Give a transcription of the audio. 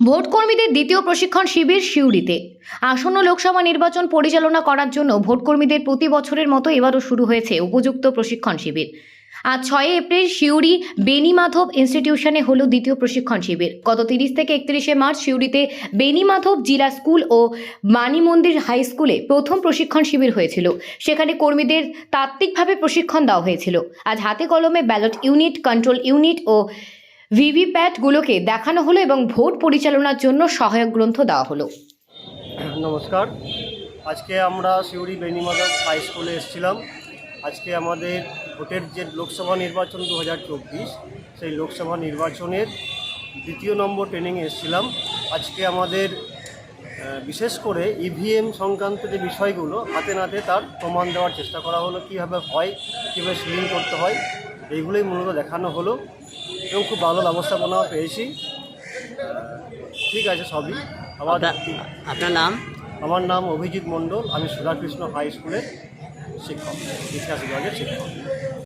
Vote কর্মীদের দ্বিতীয় প্রশিক্ষণ শিবির সিউড়িতে। আসন্ন লোকসভা নির্বাচন পরিচালনা করার জন্য ভোট কর্মীদের প্রতি বছরের মতো এবারও শুরু হয়েছে উপযুক্ত প্রশিক্ষণ শিবির। আজ ছয় এপ্রিল সিউড়ি বেনিমাধব ইনস্টিটিউশনে হলো দ্বিতীয় প্রশিক্ষণ শিবির। গত তিরিশ থেকে একত্রিশে মার্চ সিউড়িতে বেনিমাধব জিলা স্কুল ও মানি মন্দির হাই স্কুলে প্রথম প্রশিক্ষণ শিবির হয়েছিল। সেখানে কর্মীদের তাত্ত্বিকভাবে প্রশিক্ষণ দেওয়া হয়েছিল। আজ হাতে কলমে ব্যালট ইউনিট, কন্ট্রোল ইউনিট ও ভিভিপ্যাটগুলোকে দেখানো হলো এবং ভোট পরিচালনার জন্য সহায়ক গ্রন্থ দেওয়া হলো। নমস্কার। আজকে আমরা সিউড়ি বেনিমাদক হাই স্কুলে এসেছিলাম। আজকে আমাদের ভোটের যে লোকসভা নির্বাচন দু হাজার চব্বিশ, সেই লোকসভা নির্বাচনের দ্বিতীয় নম্বর ট্রেনিংয়ে এসেছিলাম। আজকে আমাদের বিশেষ করে ইভিএম সংক্রান্ত যে বিষয়গুলো, হাতে নাতে তার প্রমাণ দেওয়ার চেষ্টা করা হলো, কীভাবে হয়, কীভাবে সিলিং করতে হয়, এইগুলোই মূলত দেখানো হলো। এবং খুব ভালো ব্যবস্থাপনা পেয়েছি। ঠিক আছে সবই। আমার আপনার নাম? আমার নাম অভিজিৎ মণ্ডল আমি সুধাকৃষ্ণ হাই স্কুলের শিক্ষক ইতিহাস বিভাগের শিক্ষক।